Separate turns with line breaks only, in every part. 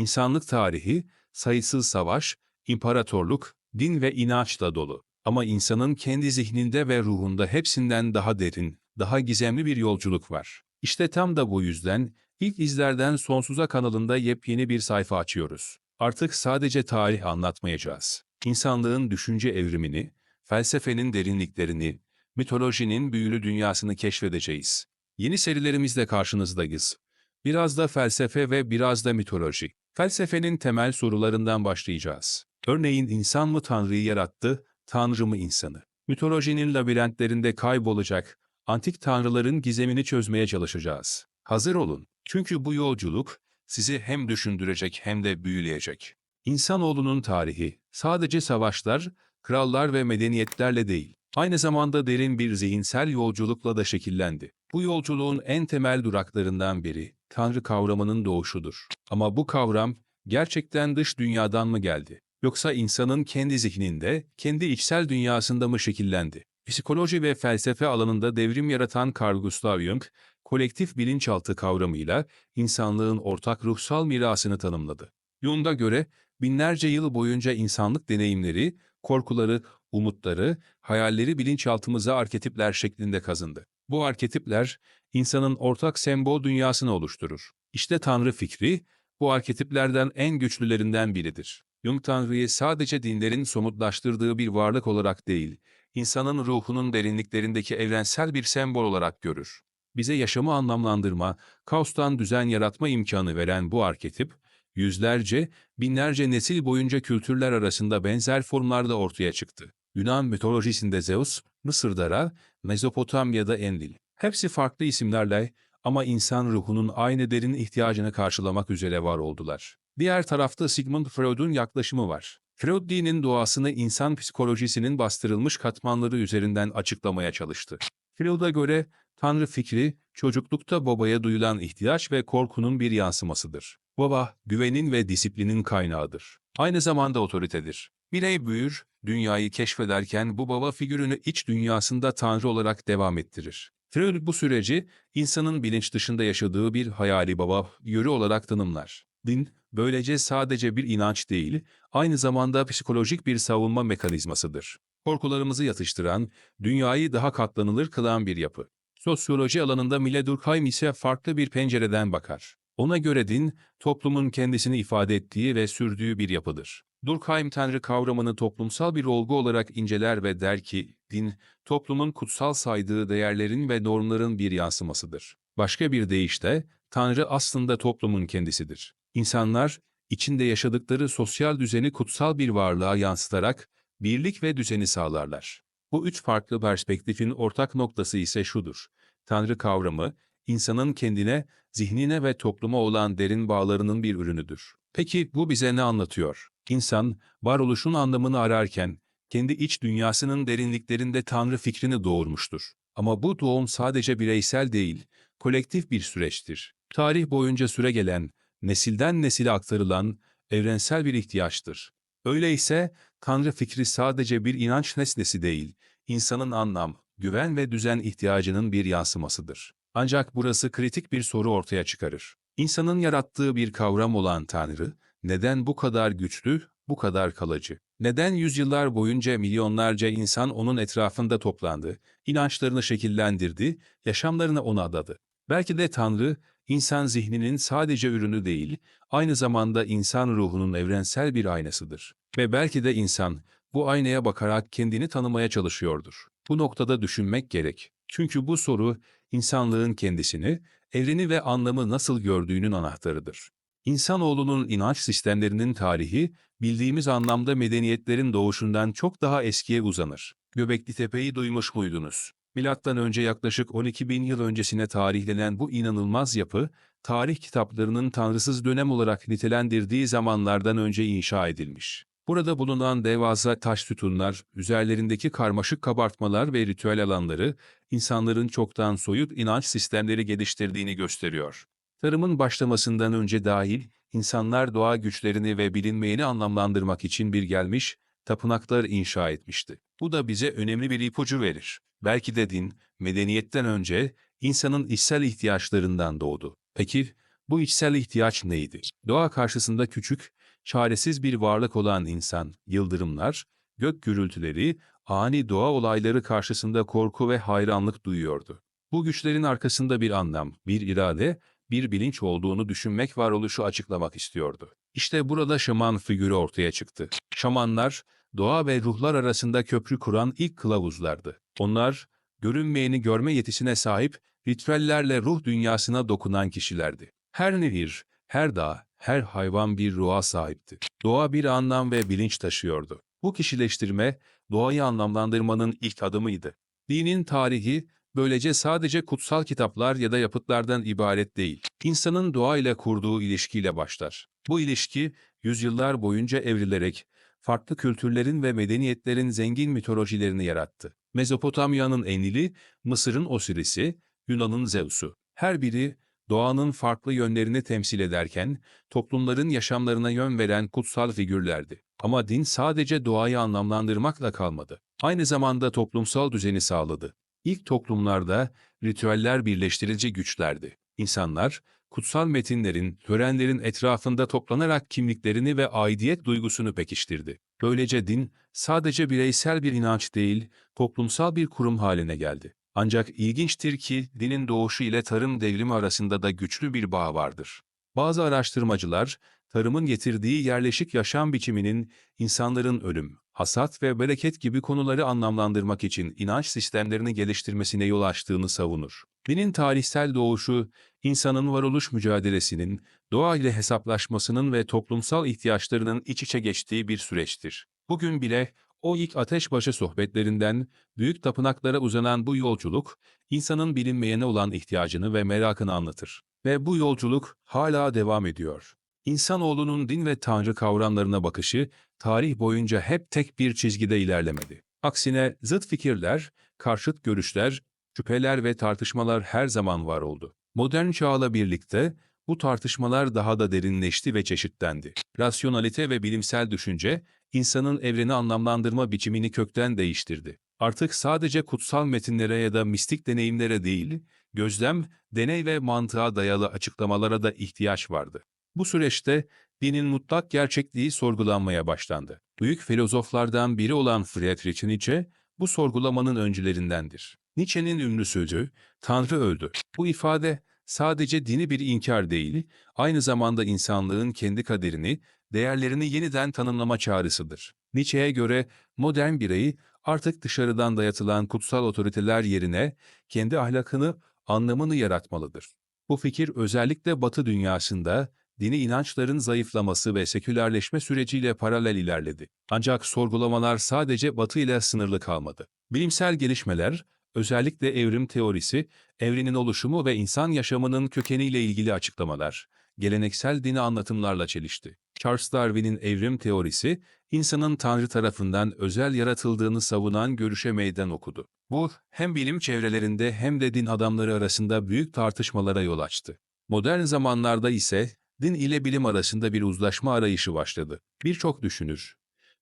İnsanlık tarihi sayısız savaş, imparatorluk, din ve inançla dolu. Ama insanın kendi zihninde ve ruhunda hepsinden daha derin, daha gizemli bir yolculuk var. İşte tam da bu yüzden ilk izlerden sonsuza kanalında yepyeni bir sayfa açıyoruz. Artık sadece tarih anlatmayacağız. İnsanlığın düşünce evrimini, felsefenin derinliklerini, mitolojinin büyülü dünyasını keşfedeceğiz. Yeni serilerimizle karşınızdayız. Biraz da felsefe ve biraz da mitoloji. Felsefenin temel sorularından başlayacağız. Örneğin insan mı Tanrı'yı yarattı, Tanrı mı insanı? Mitolojinin labirentlerinde kaybolacak, antik tanrıların gizemini çözmeye çalışacağız. Hazır olun. Çünkü bu yolculuk sizi hem düşündürecek hem de büyüleyecek. İnsanoğlunun tarihi sadece savaşlar, krallar ve medeniyetlerle değil, aynı zamanda derin bir zihinsel yolculukla da şekillendi. Bu yolculuğun en temel duraklarından biri Tanrı kavramının doğuşudur. Ama bu kavram gerçekten dış dünyadan mı geldi? Yoksa insanın kendi zihninde, kendi içsel dünyasında mı şekillendi? Psikoloji ve felsefe alanında devrim yaratan Carl Gustav Jung, kolektif bilinçaltı kavramıyla insanlığın ortak ruhsal mirasını tanımladı. Jung'a göre binlerce yıl boyunca insanlık deneyimleri, korkuları, umutları, hayalleri bilinçaltımıza arketipler şeklinde kazındı. Bu arketipler insanın ortak sembol dünyasını oluşturur. İşte Tanrı fikri bu arketiplerden en güçlülerinden biridir. Jung Tanrı'yı sadece dinlerin somutlaştırdığı bir varlık olarak değil, insanın ruhunun derinliklerindeki evrensel bir sembol olarak görür. Bize yaşamı anlamlandırma, kaostan düzen yaratma imkanı veren bu arketip, yüzlerce, binlerce nesil boyunca kültürler arasında benzer formlarda ortaya çıktı. Yunan mitolojisinde Zeus, Mısır'da Ra, Mezopotamya'da Enlil. Hepsi farklı isimlerle ama insan ruhunun aynı derin ihtiyacını karşılamak üzere var oldular. Diğer tarafta Sigmund Freud'un yaklaşımı var. Freud dinin doğasını insan psikolojisinin bastırılmış katmanları üzerinden açıklamaya çalıştı. Freud'a göre Tanrı fikri çocuklukta babaya duyulan ihtiyaç ve korkunun bir yansımasıdır. Baba, güvenin ve disiplinin kaynağıdır. Aynı zamanda otoritedir. Birey büyür, dünyayı keşfederken bu baba figürünü iç dünyasında Tanrı olarak devam ettirir. Freud bu süreci insanın bilinç dışında yaşadığı bir hayali baba yürü olarak tanımlar. Din, böylece sadece bir inanç değil, aynı zamanda psikolojik bir savunma mekanizmasıdır. Korkularımızı yatıştıran, dünyayı daha katlanılır kılan bir yapı. Sosyoloji alanında Mille Durkheim ise farklı bir pencereden bakar. Ona göre din, toplumun kendisini ifade ettiği ve sürdüğü bir yapıdır. Durkheim Tanrı kavramını toplumsal bir olgu olarak inceler ve der ki, din, toplumun kutsal saydığı değerlerin ve normların bir yansımasıdır. Başka bir deyişle, Tanrı aslında toplumun kendisidir. İnsanlar, içinde yaşadıkları sosyal düzeni kutsal bir varlığa yansıtarak birlik ve düzeni sağlarlar. Bu üç farklı perspektifin ortak noktası ise şudur. Tanrı kavramı, insanın kendine, zihnine ve topluma olan derin bağlarının bir ürünüdür. Peki bu bize ne anlatıyor? İnsan, varoluşun anlamını ararken, kendi iç dünyasının derinliklerinde Tanrı fikrini doğurmuştur. Ama bu doğum sadece bireysel değil, kolektif bir süreçtir. Tarih boyunca süregelen, nesilden nesile aktarılan evrensel bir ihtiyaçtır. Öyleyse Tanrı fikri sadece bir inanç nesnesi değil, insanın anlam, güven ve düzen ihtiyacının bir yansımasıdır. Ancak burası kritik bir soru ortaya çıkarır. İnsanın yarattığı bir kavram olan Tanrı, neden bu kadar güçlü, bu kadar kalıcı? Neden yüzyıllar boyunca milyonlarca insan onun etrafında toplandı, inançlarını şekillendirdi, yaşamlarını ona adadı? Belki de Tanrı, insan zihninin sadece ürünü değil, aynı zamanda insan ruhunun evrensel bir aynasıdır. Ve belki de insan, bu aynaya bakarak kendini tanımaya çalışıyordur. Bu noktada düşünmek gerek. Çünkü bu soru, insanlığın kendisini, evreni ve anlamı nasıl gördüğünün anahtarıdır. İnsanoğlunun inanç sistemlerinin tarihi, bildiğimiz anlamda medeniyetlerin doğuşundan çok daha eskiye uzanır. Göbekli Tepe'yi duymuş muydunuz? Milattan önce yaklaşık 12 bin yıl öncesine tarihlenen bu inanılmaz yapı, tarih kitaplarının tanrısız dönem olarak nitelendirdiği zamanlardan önce inşa edilmiş. Burada bulunan devasa taş sütunlar, üzerlerindeki karmaşık kabartmalar ve ritüel alanları, insanların çoktan soyut inanç sistemleri geliştirdiğini gösteriyor. Tarımın başlamasından önce dahil, insanlar doğa güçlerini ve bilinmeyeni anlamlandırmak için bir gelmiş, tapınaklar inşa etmişti. Bu da bize önemli bir ipucu verir. Belki de din, medeniyetten önce insanın içsel ihtiyaçlarından doğdu. Peki, Bu içsel ihtiyaç neydi? Doğa karşısında küçük, çaresiz bir varlık olan insan, yıldırımlar, gök gürültüleri, ani doğa olayları karşısında korku ve hayranlık duyuyordu. Bu güçlerin arkasında bir anlam, bir irade, bir bilinç olduğunu düşünmek varoluşu açıklamak istiyordu. İşte burada şaman figürü ortaya çıktı. Şamanlar, doğa ve ruhlar arasında köprü kuran ilk kılavuzlardı. Onlar, görünmeyeni görme yetisine sahip, ritüellerle ruh dünyasına dokunan kişilerdi. Her nehir, her dağ, her hayvan bir ruha sahipti. Doğa bir anlam ve bilinç taşıyordu. Bu kişileştirme, doğayı anlamlandırmanın ilk adımıydı. Dinin tarihi, böylece sadece kutsal kitaplar ya da yapıtlardan ibaret değil. İnsanın doğayla kurduğu ilişkiyle başlar. Bu ilişki, yüzyıllar boyunca evrilerek, farklı kültürlerin ve medeniyetlerin zengin mitolojilerini yarattı. Mezopotamya'nın Enlil'i, Mısır'ın Osiris'i, Yunan'ın Zeus'u. Her biri, doğanın farklı yönlerini temsil ederken, toplumların yaşamlarına yön veren kutsal figürlerdi. Ama din sadece doğayı anlamlandırmakla kalmadı. Aynı zamanda toplumsal düzeni sağladı. İlk toplumlarda ritüeller birleştirici güçlerdi. İnsanlar, kutsal metinlerin, törenlerin etrafında toplanarak kimliklerini ve aidiyet duygusunu pekiştirdi. Böylece din, sadece bireysel bir inanç değil, toplumsal bir kurum haline geldi. Ancak ilginçtir ki dinin doğuşu ile tarım devrimi arasında da güçlü bir bağ vardır. Bazı araştırmacılar, tarımın getirdiği yerleşik yaşam biçiminin insanların ölüm, hasat ve bereket gibi konuları anlamlandırmak için inanç sistemlerini geliştirmesine yol açtığını savunur. Dinin tarihsel doğuşu, insanın varoluş mücadelesinin, doğa ile hesaplaşmasının ve toplumsal ihtiyaçlarının iç içe geçtiği bir süreçtir. Bugün bile o ilk ateşbaşı sohbetlerinden büyük tapınaklara uzanan bu yolculuk, insanın bilinmeyene olan ihtiyacını ve merakını anlatır. Ve bu yolculuk hala devam ediyor. İnsanoğlunun din ve tanrı kavramlarına bakışı, tarih boyunca hep tek bir çizgide ilerlemedi. Aksine zıt fikirler, karşıt görüşler, şüpheler ve tartışmalar her zaman var oldu. Modern çağla birlikte bu tartışmalar daha da derinleşti ve çeşitlendi. Rasyonalite ve bilimsel düşünce, insanın evreni anlamlandırma biçimini kökten değiştirdi. Artık sadece kutsal metinlere ya da mistik deneyimlere değil, gözlem, deney ve mantığa dayalı açıklamalara da ihtiyaç vardı. Bu süreçte dinin mutlak gerçekliği sorgulanmaya başlandı. Büyük filozoflardan biri olan Friedrich Nietzsche, bu sorgulamanın öncülerindendir. Nietzsche'nin ünlü sözü, Tanrı öldü. Bu ifade sadece dini bir inkar değil, aynı zamanda insanlığın kendi kaderini, değerlerini yeniden tanımlama çağrısıdır. Nietzsche'ye göre modern bireyi artık dışarıdan dayatılan kutsal otoriteler yerine kendi ahlakını, anlamını yaratmalıdır. Bu fikir özellikle Batı dünyasında dini inançların zayıflaması ve sekülerleşme süreciyle paralel ilerledi. Ancak sorgulamalar sadece Batı ile sınırlı kalmadı. Bilimsel gelişmeler, özellikle evrim teorisi, evrenin oluşumu ve insan yaşamının kökeniyle ilgili açıklamalar, geleneksel dini anlatımlarla çelişti. Charles Darwin'in evrim teorisi, insanın Tanrı tarafından özel yaratıldığını savunan görüşe meydan okudu. Bu, hem bilim çevrelerinde hem de din adamları arasında büyük tartışmalara yol açtı. Modern zamanlarda ise din ile bilim arasında bir uzlaşma arayışı başladı. Birçok düşünür,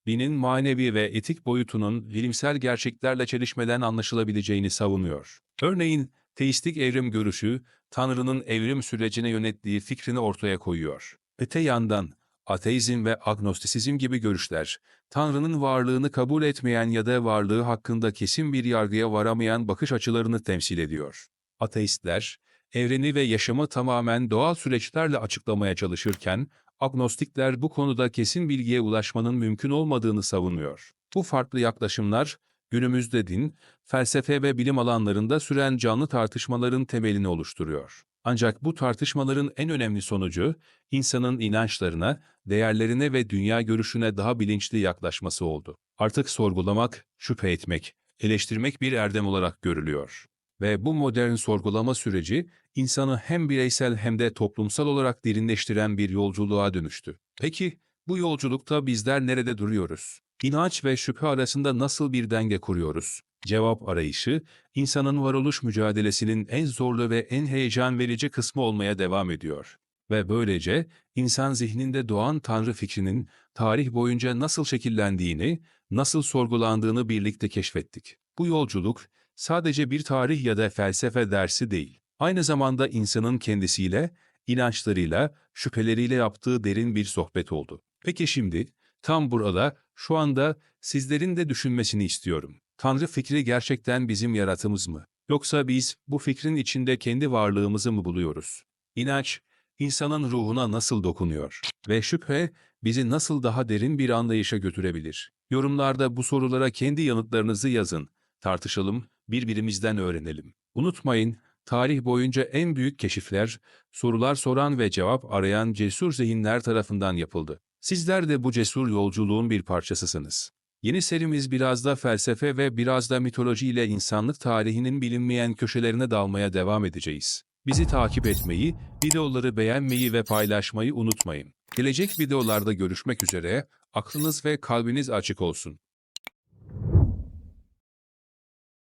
dinin manevi ve etik boyutunun bilimsel gerçeklerle çelişmeden anlaşılabileceğini savunuyor. Örneğin, teistik evrim görüşü, Tanrı'nın evrim sürecine yönettiği fikrini ortaya koyuyor. Öte yandan, ateizm ve agnostisizm gibi görüşler, Tanrı'nın varlığını kabul etmeyen ya da varlığı hakkında kesin bir yargıya varamayan bakış açılarını temsil ediyor. Ateistler, evreni ve yaşamı tamamen doğal süreçlerle açıklamaya çalışırken, agnostikler bu konuda kesin bilgiye ulaşmanın mümkün olmadığını savunuyor. Bu farklı yaklaşımlar, günümüzde din, felsefe ve bilim alanlarında süren canlı tartışmaların temelini oluşturuyor. Ancak bu tartışmaların en önemli sonucu, insanın inançlarına, değerlerine ve dünya görüşüne daha bilinçli yaklaşması oldu. Artık sorgulamak, şüphe etmek, eleştirmek bir erdem olarak görülüyor. Ve bu modern sorgulama süreci, insanı hem bireysel hem de toplumsal olarak derinleştiren bir yolculuğa dönüştü. Peki, bu yolculukta bizler nerede duruyoruz? İnanç ve şüphe arasında nasıl bir denge kuruyoruz? Cevap arayışı, insanın varoluş mücadelesinin en zorlu ve en heyecan verici kısmı olmaya devam ediyor. Ve böylece insan zihninde doğan Tanrı fikrinin tarih boyunca nasıl şekillendiğini, nasıl sorgulandığını birlikte keşfettik. Bu yolculuk sadece bir tarih ya da felsefe dersi değil. Aynı zamanda insanın kendisiyle, inançlarıyla, şüpheleriyle yaptığı derin bir sohbet oldu. Peki şimdi, tam burada, şu anda sizlerin de düşünmesini istiyorum. Tanrı fikri gerçekten bizim yaratımız mı? Yoksa biz bu fikrin içinde kendi varlığımızı mı buluyoruz? İnanç, insanın ruhuna nasıl dokunuyor? Ve şüphe, bizi nasıl daha derin bir anlayışa götürebilir? Yorumlarda bu sorulara kendi yanıtlarınızı yazın. Tartışalım, birbirimizden öğrenelim. Unutmayın, tarih boyunca en büyük keşifler, sorular soran ve cevap arayan cesur zihinler tarafından yapıldı. Sizler de bu cesur yolculuğun bir parçasısınız. Yeni serimiz biraz da felsefe ve biraz da mitoloji ile insanlık tarihinin bilinmeyen köşelerine dalmaya devam edeceğiz. Bizi takip etmeyi, videoları beğenmeyi ve paylaşmayı unutmayın. Gelecek videolarda görüşmek üzere, aklınız ve kalbiniz açık olsun.